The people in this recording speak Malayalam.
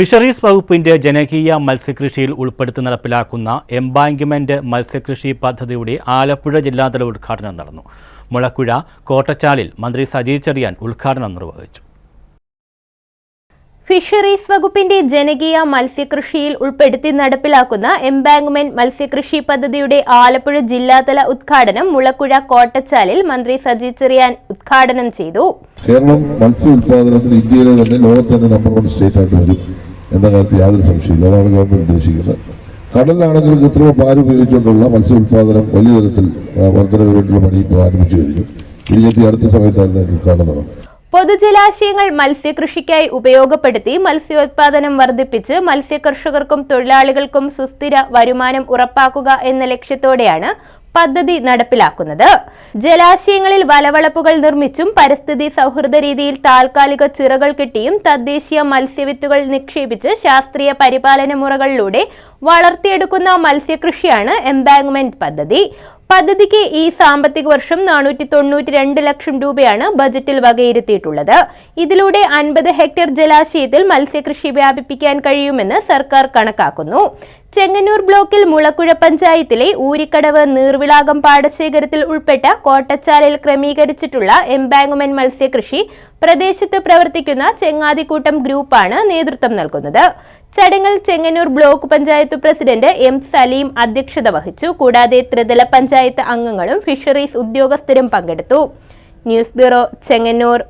ഫിഷറീസ് വകുപ്പിന്റെ ജനകീയ മത്സ്യകൃഷിയിൽ ഉൾപ്പെടുത്തി നടപ്പിലാക്കുന്ന എംബാങ്ക്മെന്റ് മത്സ്യകൃഷി പദ്ധതിയുടെ ആലപ്പുഴ ജില്ലാതല ഉദ്ഘാടനം നടന്നു. മുളക്കുഴ കോട്ടച്ചാലിൽ മന്ത്രി സജി ചെറിയാൻ ഉദ്ഘാടനം നിർവഹിച്ചു. ഫിഷറീസ് വകുപ്പിന്റെ ജനകീയ മത്സ്യകൃഷിയിൽ ഉൾപ്പെടുത്തി നടപ്പിലാക്കുന്ന എംബാങ്ക്മെന്റ് മത്സ്യകൃഷി പദ്ധതിയുടെ ആലപ്പുഴ ജില്ലാതല ഉദ്ഘാടനം മുളക്കുഴ കോട്ടച്ചാലിൽ മന്ത്രി സജി ചെറിയാൻ ഉദ്ഘാടനം ചെയ്തു. കേരളം മത്സ്യ ഉത്പാദനത്തിൽ ഇന്ത്യയിലെ തന്നെ ലോകത്ത് തന്നെ നമ്പർ വൺ സ്റ്റേറ്റ് ആയിട്ട് വരും. എന്ന കാര്യത്തിൽ യാതൊരു സംശയമില്ല അതാണ് ഗവൺമെന്റ് ഉദ്ദേശിക്കുന്നത്. കടലിലാണെങ്കിൽ കൃത്രിമ പാൽ ഉപയോഗിച്ചുകൊണ്ടുള്ള മത്സ്യ വലിയ തരത്തിൽ വർധനവ് വേണ്ടിയുള്ള പണി ഇപ്പോൾ ആരംഭിച്ചു കഴിഞ്ഞു. ബിജെപി അടുത്ത സമയത്തായിരുന്നു ഉദ്ഘാടനം പൊതുജലാശയങ്ങൾ മത്സ്യകൃഷിക്കായി ഉപയോഗപ്പെടുത്തി മത്സ്യോത്പാദനം വർദ്ധിപ്പിച്ച് മത്സ്യകർഷകർക്കും തൊഴിലാളികൾക്കും സുസ്ഥിര വരുമാനം ഉറപ്പാക്കുക എന്ന ലക്ഷ്യത്തോടെയാണ് പദ്ധതി നടപ്പിലാക്കുന്നത്. ജലാശയങ്ങളിൽ വലവളപ്പുകൾ നിർമ്മിച്ചും പരിസ്ഥിതി സൗഹൃദ രീതിയിൽ താൽക്കാലിക ചിറകൾ കെട്ടിയും തദ്ദേശീയ മത്സ്യവിത്തുകൾ നിക്ഷേപിച്ച് ശാസ്ത്രീയ പരിപാലന മുറകളിലൂടെ വളർത്തിയെടുക്കുന്ന മത്സ്യകൃഷിയാണ് എംബാങ്ക്മെന്റ് പദ്ധതി. പദ്ധതിക്ക് ഈ സാമ്പത്തിക വർഷം നാനൂറ്റി തൊണ്ണൂറ്റി രണ്ട് ലക്ഷം രൂപയാണ് ബജറ്റിൽ വകയിരുത്തിയിട്ടുള്ളത്. ഇതിലൂടെ അൻപത് ഹെക്ടർ ജലാശയത്തിൽ മത്സ്യകൃഷി വ്യാപിപ്പിക്കാൻ കഴിയുമെന്ന് സർക്കാർ കണക്കാക്കുന്നു. ചെങ്ങന്നൂർ ബ്ലോക്കിൽ മുളക്കുഴ പഞ്ചായത്തിലെ ഊരിക്കടവ് നീർവിളാകം പാടശേഖരത്തിൽ ഉൾപ്പെട്ട കോട്ടച്ചാലിൽ ക്രമീകരിച്ചിട്ടുള്ള എംബാങ്ക്മെന്റ് മത്സ്യകൃഷി പ്രദേശത്ത് പ്രവർത്തിക്കുന്ന ചെങ്ങാതിക്കൂട്ടം ഗ്രൂപ്പാണ് നേതൃത്വം നൽകുന്നത്. ചടങ്ങിൽ Chengannur block panchayat president M Saleem അധ്യക്ഷത വഹിച്ചു. കൂടാതെ ത്രിതല പഞ്ചായത്ത് അംഗങ്ങളും ഫിഷറീസ് ഉദ്യോഗസ്ഥരും പങ്കെടുത്തു. News bureau Chengannur.